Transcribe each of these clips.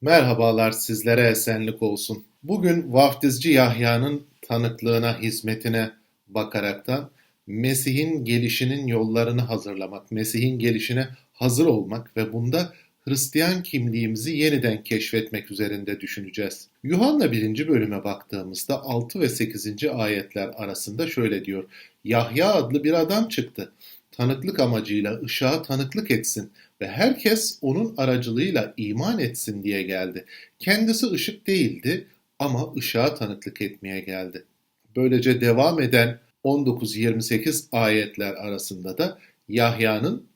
Merhabalar sizlere esenlik olsun. Bugün vaftizci Yahya'nın tanıklığına, hizmetine bakaraktan Mesih'in gelişinin yollarını hazırlamak, Mesih'in gelişine hazır olmak ve bunda Hristiyan kimliğimizi yeniden keşfetmek üzerinde düşüneceğiz. Yuhanna 1. bölüme baktığımızda 6 ve 8. ayetler arasında şöyle diyor. Yahya adlı bir adam çıktı. Tanıklık amacıyla ışığa tanıklık etsin ve herkes onun aracılığıyla iman etsin diye geldi. Kendisi ışık değildi ama ışığa tanıklık etmeye geldi. Böylece devam eden 19-28 ayetler arasında da Yahya'nın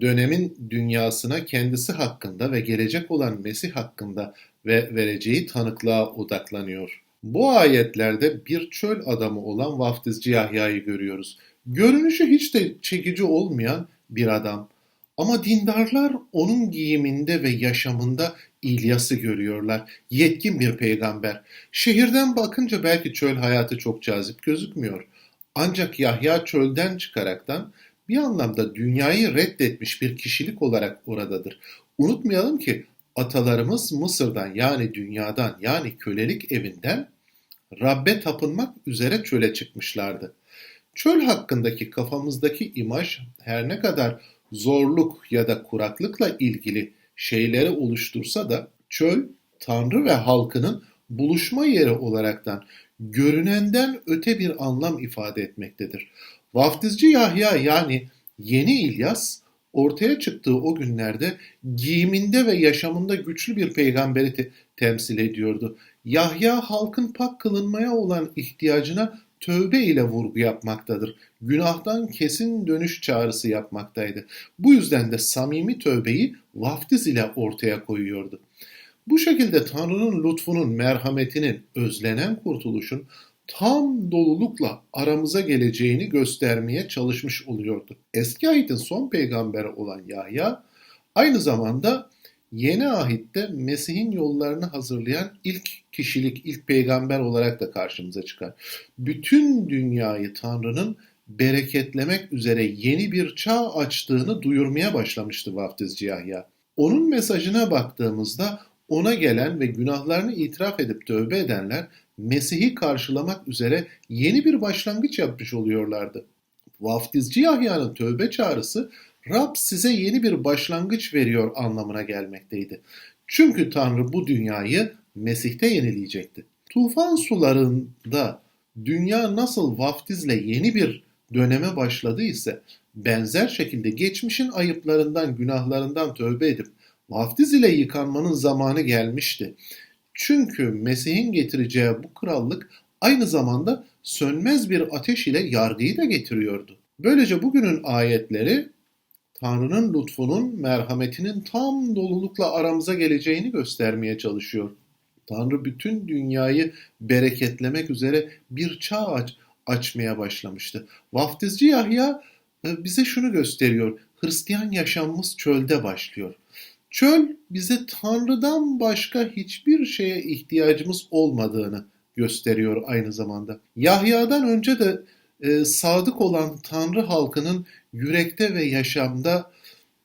dönemin dünyasına kendisi hakkında ve gelecek olan Mesih hakkında ve vereceği tanıklığa odaklanıyor. Bu ayetlerde bir çöl adamı olan vaftizci Yahya'yı görüyoruz. Görünüşü hiç de çekici olmayan bir adam. Ama dindarlar onun giyiminde ve yaşamında İlyas'ı görüyorlar. Yetkin bir peygamber. Şehirden bakınca belki çöl hayatı çok cazip gözükmüyor. Ancak Yahya çölden çıkaraktan bir anlamda dünyayı reddetmiş bir kişilik olarak oradadır. Unutmayalım ki atalarımız Mısır'dan yani dünyadan yani kölelik evinden Rabbe tapınmak üzere çöle çıkmışlardı. Çöl hakkındaki kafamızdaki imaj her ne kadar zorluk ya da kuraklıkla ilgili şeyleri oluştursa da çöl Tanrı ve halkının buluşma yeri olaraktan görünenden öte bir anlam ifade etmektedir. Vaftizci Yahya yani yeni İlyas ortaya çıktığı o günlerde giyiminde ve yaşamında güçlü bir peygamberi te- temsil ediyordu. Yahya halkın pak kılınmaya olan ihtiyacına tövbe ile vurgu yapmaktadır. Günahtan kesin dönüş çağrısı yapmaktaydı. Bu yüzden de samimi tövbeyi vaftiz ile ortaya koyuyordu. Bu şekilde Tanrı'nın lütfunun, merhametinin, özlenen kurtuluşun tam dolulukla aramıza geleceğini göstermeye çalışmış oluyordu. Eski ahitin son peygamberi olan Yahya aynı zamanda yeni ahitte Mesih'in yollarını hazırlayan ilk kişilik, ilk peygamber olarak da karşımıza çıkar. Bütün dünyayı Tanrı'nın bereketlemek üzere yeni bir çağ açtığını duyurmaya başlamıştı vaftizci Yahya. Onun mesajına baktığımızda ona gelen ve günahlarını itiraf edip tövbe edenler Mesih'i karşılamak üzere yeni bir başlangıç yapmış oluyorlardı. Vaftizci Yahya'nın tövbe çağrısı Rab size yeni bir başlangıç veriyor anlamına gelmekteydi. Çünkü Tanrı bu dünyayı Mesih'te yenileyecekti. Tufan sularında dünya nasıl vaftizle yeni bir döneme başladı ise benzer şekilde geçmişin ayıplarından, günahlarından tövbe edip vaftiz ile yıkanmanın zamanı gelmişti. Çünkü Mesih'in getireceği bu krallık aynı zamanda sönmez bir ateş ile yargıyı da getiriyordu. Böylece bugünün ayetleri Tanrı'nın lütfunun, merhametinin tam dolulukla aramıza geleceğini göstermeye çalışıyor. Tanrı bütün dünyayı bereketlemek üzere bir çağ aç, açmaya başlamıştı. Vaftizci Yahya e, bize şunu gösteriyor. Hristiyan yaşamımız çölde başlıyor. Çöl bize Tanrı'dan başka hiçbir şeye ihtiyacımız olmadığını gösteriyor aynı zamanda. Yahya'dan önce de e, sadık olan Tanrı halkının yürekte ve yaşamda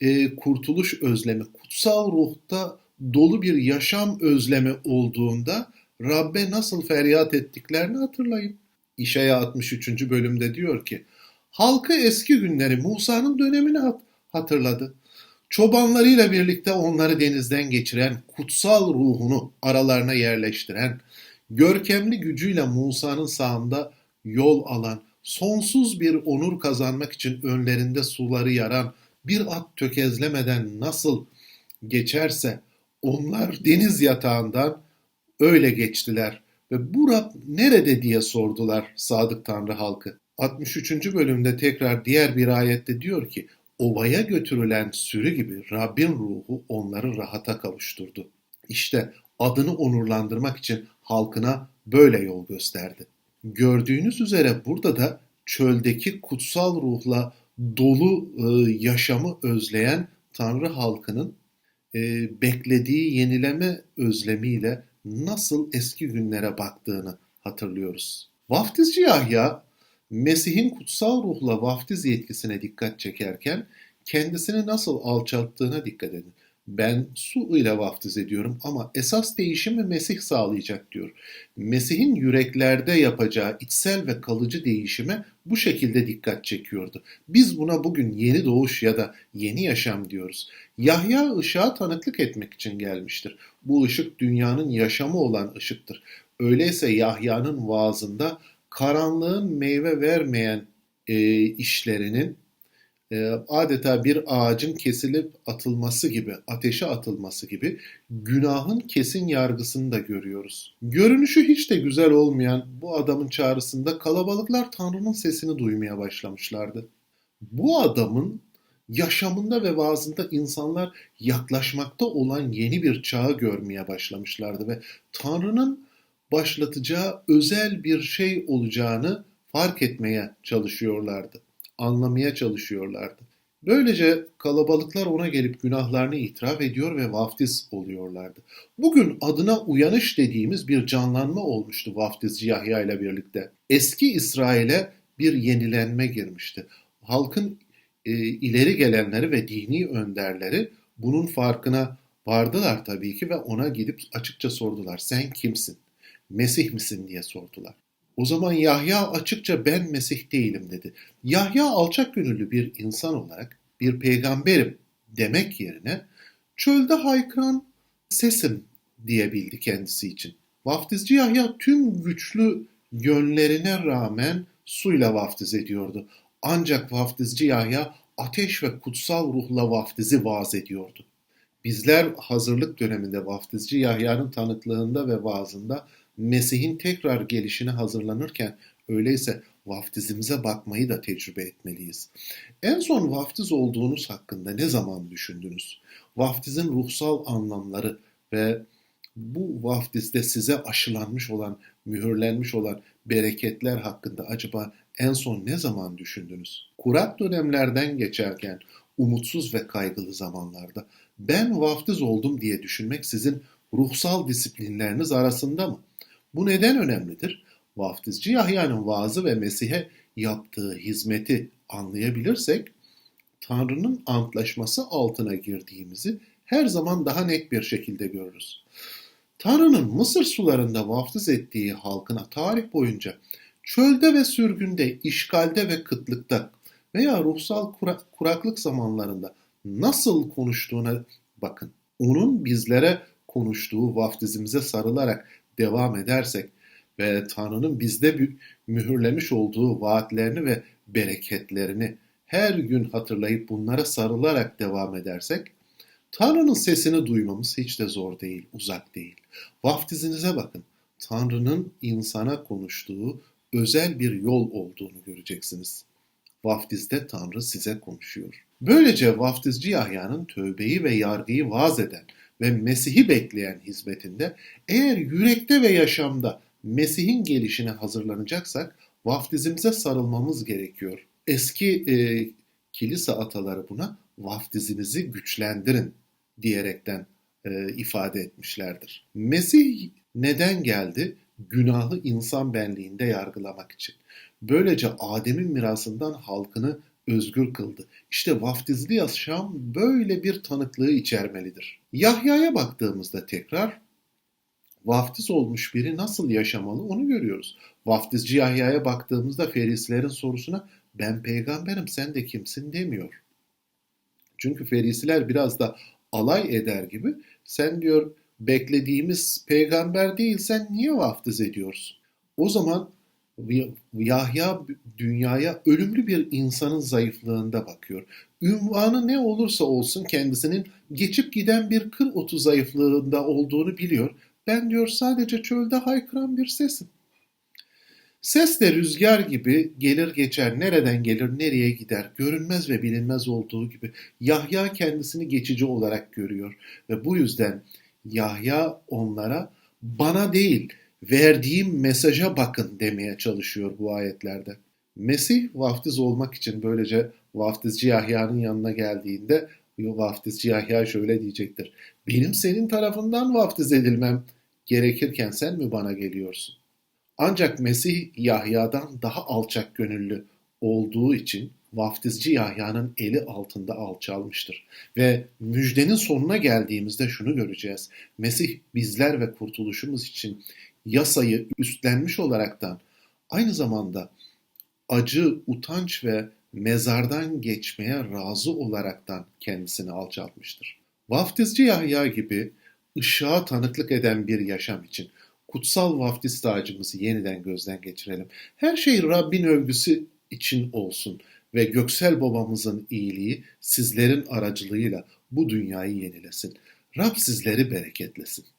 e, kurtuluş özlemi, kutsal ruhta dolu bir yaşam özlemi olduğunda Rabbe nasıl feryat ettiklerini hatırlayın. İşaya 63. bölümde diyor ki, halkı eski günleri Musa'nın dönemini hatırladı. Çobanlarıyla birlikte onları denizden geçiren, kutsal ruhunu aralarına yerleştiren, görkemli gücüyle Musa'nın sağında yol alan, sonsuz bir onur kazanmak için önlerinde suları yaran, bir at tökezlemeden nasıl geçerse onlar deniz yatağından öyle geçtiler ve bu Rab nerede diye sordular sadık Tanrı halkı. 63. bölümde tekrar diğer bir ayette diyor ki ovaya götürülen sürü gibi Rabbin ruhu onları rahata kavuşturdu. İşte adını onurlandırmak için halkına böyle yol gösterdi. Gördüğünüz üzere burada da çöldeki kutsal ruhla dolu e, yaşamı özleyen Tanrı halkının e, beklediği yenileme özlemiyle nasıl eski günlere baktığını hatırlıyoruz. Vaftizci Yahya Mesih'in kutsal ruhla vaftiz yetkisine dikkat çekerken kendisini nasıl alçalttığına dikkat edin. Ben su ile vaftiz ediyorum ama esas değişimi Mesih sağlayacak diyor. Mesih'in yüreklerde yapacağı içsel ve kalıcı değişime bu şekilde dikkat çekiyordu. Biz buna bugün yeni doğuş ya da yeni yaşam diyoruz. Yahya ışığa tanıklık etmek için gelmiştir. Bu ışık dünyanın yaşamı olan ışıktır. Öyleyse Yahya'nın vaazında karanlığın meyve vermeyen e, işlerinin adeta bir ağacın kesilip atılması gibi, ateşe atılması gibi günahın kesin yargısını da görüyoruz. Görünüşü hiç de güzel olmayan bu adamın çağrısında kalabalıklar Tanrı'nın sesini duymaya başlamışlardı. Bu adamın yaşamında ve vaazında insanlar yaklaşmakta olan yeni bir çağı görmeye başlamışlardı ve Tanrı'nın başlatacağı özel bir şey olacağını fark etmeye çalışıyorlardı anlamaya çalışıyorlardı. Böylece kalabalıklar ona gelip günahlarını itiraf ediyor ve vaftiz oluyorlardı. Bugün adına uyanış dediğimiz bir canlanma olmuştu vaftizci Yahya ile birlikte. Eski İsrail'e bir yenilenme girmişti. Halkın e, ileri gelenleri ve dini önderleri bunun farkına vardılar tabii ki ve ona gidip açıkça sordular. Sen kimsin? Mesih misin diye sordular. O zaman Yahya açıkça ben Mesih değilim dedi. Yahya alçak gönüllü bir insan olarak bir peygamberim demek yerine çölde haykıran sesim diyebildi kendisi için. Vaftizci Yahya tüm güçlü yönlerine rağmen suyla vaftiz ediyordu. Ancak vaftizci Yahya ateş ve kutsal ruhla vaftizi vaaz ediyordu. Bizler hazırlık döneminde vaftizci Yahya'nın tanıklığında ve vaazında Mesih'in tekrar gelişine hazırlanırken öyleyse vaftizimize bakmayı da tecrübe etmeliyiz. En son vaftiz olduğunuz hakkında ne zaman düşündünüz? Vaftizin ruhsal anlamları ve bu vaftizde size aşılanmış olan, mühürlenmiş olan bereketler hakkında acaba en son ne zaman düşündünüz? Kurak dönemlerden geçerken, umutsuz ve kaygılı zamanlarda ben vaftiz oldum diye düşünmek sizin ruhsal disiplinleriniz arasında mı? Bu neden önemlidir? Vaftizci Yahya'nın vaazı ve Mesih'e yaptığı hizmeti anlayabilirsek, Tanrı'nın antlaşması altına girdiğimizi her zaman daha net bir şekilde görürüz. Tanrı'nın Mısır sularında vaftiz ettiği halkına tarih boyunca çölde ve sürgünde, işgalde ve kıtlıkta veya ruhsal kuraklık zamanlarında nasıl konuştuğuna bakın. Onun bizlere konuştuğu vaftizimize sarılarak devam edersek ve Tanrı'nın bizde mühürlemiş olduğu vaatlerini ve bereketlerini her gün hatırlayıp bunlara sarılarak devam edersek, Tanrı'nın sesini duymamız hiç de zor değil, uzak değil. Vaftizinize bakın. Tanrı'nın insana konuştuğu özel bir yol olduğunu göreceksiniz. Vaftizde Tanrı size konuşuyor. Böylece vaftizci Yahya'nın tövbeyi ve yargıyı vaaz eden ve Mesih'i bekleyen hizmetinde eğer yürekte ve yaşamda Mesih'in gelişine hazırlanacaksak vaftizimize sarılmamız gerekiyor. Eski e, kilise ataları buna vaftizinizi güçlendirin diyerekten e, ifade etmişlerdir. Mesih neden geldi? Günahı insan benliğinde yargılamak için. Böylece Adem'in mirasından halkını özgür kıldı. İşte vaftizli yaşam böyle bir tanıklığı içermelidir. Yahya'ya baktığımızda tekrar vaftiz olmuş biri nasıl yaşamalı onu görüyoruz. Vaftizci Yahya'ya baktığımızda Ferislerin sorusuna ben peygamberim sen de kimsin demiyor. Çünkü Ferisiler biraz da alay eder gibi sen diyor beklediğimiz peygamber değilsen niye vaftiz ediyorsun? O zaman Yahya dünyaya ölümlü bir insanın zayıflığında bakıyor. Ünvanı ne olursa olsun kendisinin geçip giden bir kır otu zayıflığında olduğunu biliyor. Ben diyor sadece çölde haykıran bir sesim. Ses de rüzgar gibi gelir geçer, nereden gelir, nereye gider, görünmez ve bilinmez olduğu gibi Yahya kendisini geçici olarak görüyor. Ve bu yüzden Yahya onlara bana değil, verdiğim mesaja bakın demeye çalışıyor bu ayetlerde. Mesih vaftiz olmak için böylece vaftizci Yahya'nın yanına geldiğinde vaftizci Yahya şöyle diyecektir. Benim senin tarafından vaftiz edilmem gerekirken sen mi bana geliyorsun? Ancak Mesih Yahya'dan daha alçak gönüllü olduğu için vaftizci Yahya'nın eli altında alçalmıştır. Ve müjdenin sonuna geldiğimizde şunu göreceğiz. Mesih bizler ve kurtuluşumuz için yasayı üstlenmiş olaraktan aynı zamanda acı, utanç ve mezardan geçmeye razı olaraktan kendisini alçaltmıştır. Vaftizci Yahya gibi ışığa tanıklık eden bir yaşam için kutsal vaftiz tacımızı yeniden gözden geçirelim. Her şey Rabbin övgüsü için olsun ve göksel babamızın iyiliği sizlerin aracılığıyla bu dünyayı yenilesin. Rab sizleri bereketlesin.